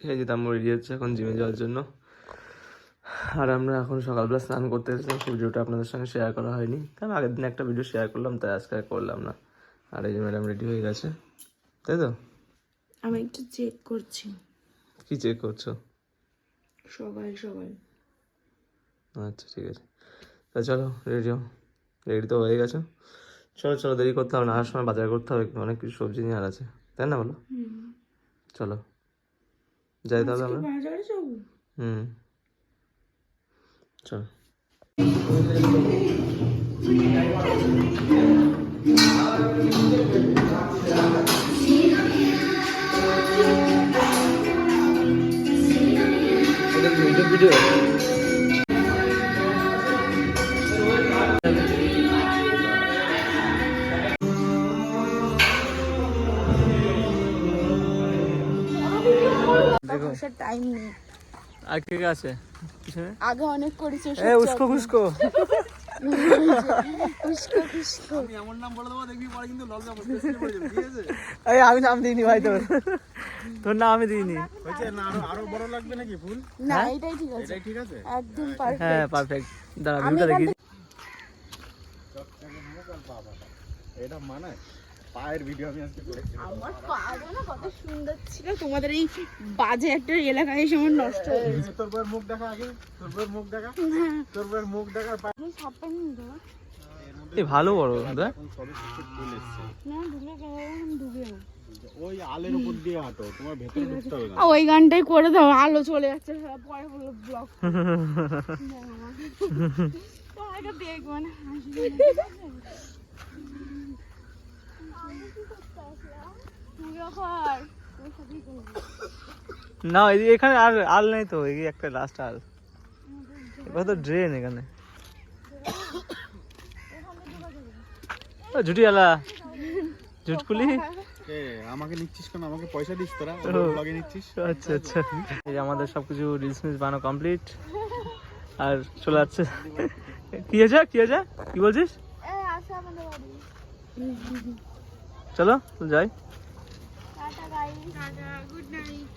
এই যে তাম্বু রেডি হচ্ছে এখন জিমে যাওয়ার জন্য। আর আমরা এখন সকালবেলা স্নান করতে এসেছিলাম। সেই ভিডিওটা আপনাদের সঙ্গে শেয়ার করা হয়নি। কারণ আগের দিন একটা ভিডিও শেয়ার করলাম তাই আজকে আর করলাম না। আর এই যে ম্যাডাম রেডি হয়ে গেছে। তাই তো? আমি একটু চেক করছি। কি চেক করছ? সকাল সকাল আচ্ছা ঠিক আছে। তা চলো রেডি হও। রেডি তো হয়ে গেছো। চলো চলো দেরি করতে হবে না। আসার সময় বাজার করতে হবে। অনেক কিছু সবজি নিয়ে আর আছে। তাই না বলো? চলো। যাই তাহলে আমরা। হুম। চল। ভিডিও বসার টাইম নেই। আর কে কে আছে? আগে অনেক করেছি ওসব এ উস্কো খুস্কো উস্কো। খুস্কো এই আমি নাম দিইনি ভাই তোর। তোর নাম আমি দিইনি। না এটাই ঠিক আছে। একদম পারফেক্ট হ্যাঁ পারফেক্ট দাঁড়া আমি ভিউটা এখান দেখি আমার কত সুন্দর ছিল। তোমাদের এই বাজে একটা এলাকায় আমার নষ্ট হয়ে গেছে। তোর বউয়ের মুখ দেখা আগে? তোর বউয়ের মুখ দেখা? তোর বউয়ের মুখ দেখার পা- তুমি সাপটা নিয়ে দেবো এই ভালো বড় দেখ সবে কিছু ফুল এসছে। না ঢুকে গেলে আমি না ওই আলের উপর দিয়ে হাঁটো তোমার ভেতরে ঢুকতে হবে না। ওই গানটাই করে দাও আলো চলে যাচ্ছে। হ্যাঁ, পরে ব্লক দেখব না হাসি না এই এখানে আর আল নেই তো এই একটা লাস্ট আল। এবার তো ড্রেন এখানে। ও ঝুটি আলা ঝুটকুলি এ, আমাকে নিচ্ছিস কেন? আমাকে পয়সা দিস তোরা? ব্লগে নিচ্ছিস? আচ্ছা আচ্ছা। এই যে আমাদের সব কিছু রিলস মিলস বানানো কমপ্লিট আর চলে যাচ্ছে। কি হয়েছে? কি হয়েছে? কি বলছিস? Good night